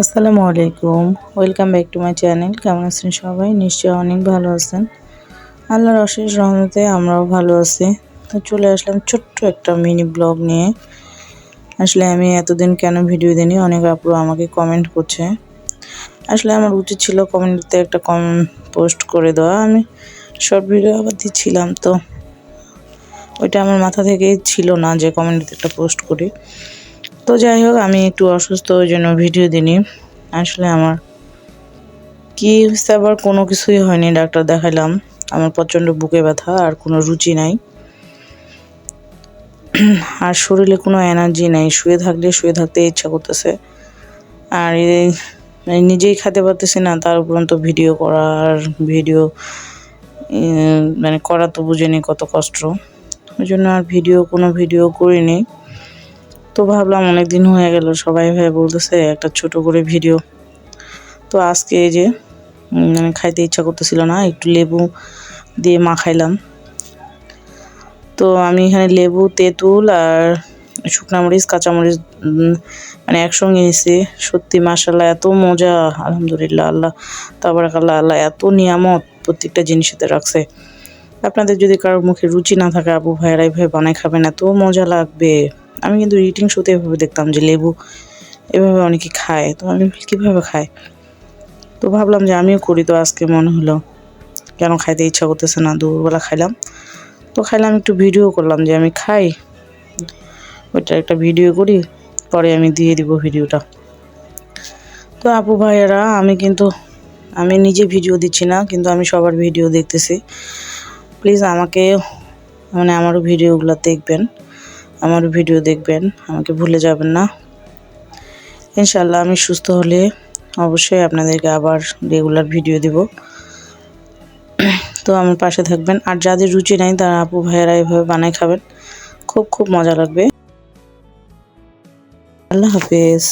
আসসালামু আলাইকুম। Welcome back to my channel কেমন আছেন সবাই? নিশ্চয়ই অনেক ভালো আছেন। আল্লাহর অশেষ রহমতে আমরাও ভালো আছি। তো চলে আসলাম ছোট্ট একটা মিনি ব্লগ নিয়ে। আসলে আমি এতদিন কেন ভিডিও দিইনি? অনেক আপুরা আমাকে কমেন্ট করছে। আসলে আমার উচিত ছিল কমেন্টতে একটা কম পোস্ট করে দেওয়া। আমি শর্ট ভিডিও আবার দিচ্ছিলাম তো। ওইটা আমার মাথা থেকেই ছিল না যে কমেন্টতে একটা পোস্ট করি। তো যাই হোক, আমি একটু অসুস্থ, ওই জন্য ভিডিও দিইনি। আসলে আমার কি হচ্ছে আবার কোনো কিছুই হয়নি, ডাক্তার দেখাইলাম। আমার প্রচণ্ড বুকে ব্যথা, আর কোনো রুচি নাই। আর শরীরে কোনো এনার্জি নাই, শুয়ে থাকলে শুয়ে থাকতে ইচ্ছা করতেছে। আর নিজেই খেতে পারতেছি না, তার উপরন্ত ভিডিও করার ভিডিও মানে করা তো বুঝেনি কত কষ্ট। ওই জন্য আর ভিডিও, কোনো ভিডিও করিনি। তো ভাবলাম অনেক দিন হয়ে গেল, সবাই ভাই বলতেছে একটা ছোট করে ভিডিও। তো আজকে এই যে মানে খাইতে ইচ্ছা করতেছিল না, একটু লেবু দিয়ে মাখাইলাম তো আমি এখানে লেবু, তেঁতুল আর শুকনা মরিচ কাঁচামরিচ মানে একসঙ্গে নিছি। সত্যি মাসাল্লাহ এত মজা, আলহামদুলিল্লাহ, আল্লাহ তারপরে আল্লাহ আল্লাহ এত নিয়ামত প্রত্যেকটা জিনিসেতে রাখছে। আপনাদের যদি কারোর মুখে রুচি না থাকে, আবু ভাইয়েরা এইভাবে বানাই খাবেন, এত মজা লাগবে। আমি কিন্তু রিটিং শোতে এভাবে দেখতাম যে লেবু এভাবে অনেকে খায়, তো আমি কীভাবে খাই তো ভাবলাম যে আমিও করি, তো আজকে মনে হলো, কেন খাইতে ইচ্ছা করতেছে না? দুপুরবেলা খাইলাম। তো খাইলাম, একটু ভিডিও করলাম যে আমি খাই। ওইটা একটা ভিডিও করি, পরে আমি দিয়ে দিব ভিডিওটা তো আপু ভাইয়েরা, আমি কিন্তু, আমি নিজে ভিডিও দিচ্ছি না, কিন্তু আমি সবার ভিডিও দেখতেছি। প্লিজ আমাকে মানে আমারও ভিডিওগুলো দেখবেন। আমার ভিডিও দেখবেন, আমাকে ভুলে যাবেন না। ইনশাল্লাহ আমি সুস্থ হলে অবশ্যই আপনাদেরকে আবার রেগুলার ভিডিও দিব। তো আমার পাশে থাকবেন। আর যাদের রুচি নাই, তারা আপু ভাইয়েরা এভাবে বানায় খাবেন। খুব খুব মজা লাগবে। আল্লাহ হাফেজ।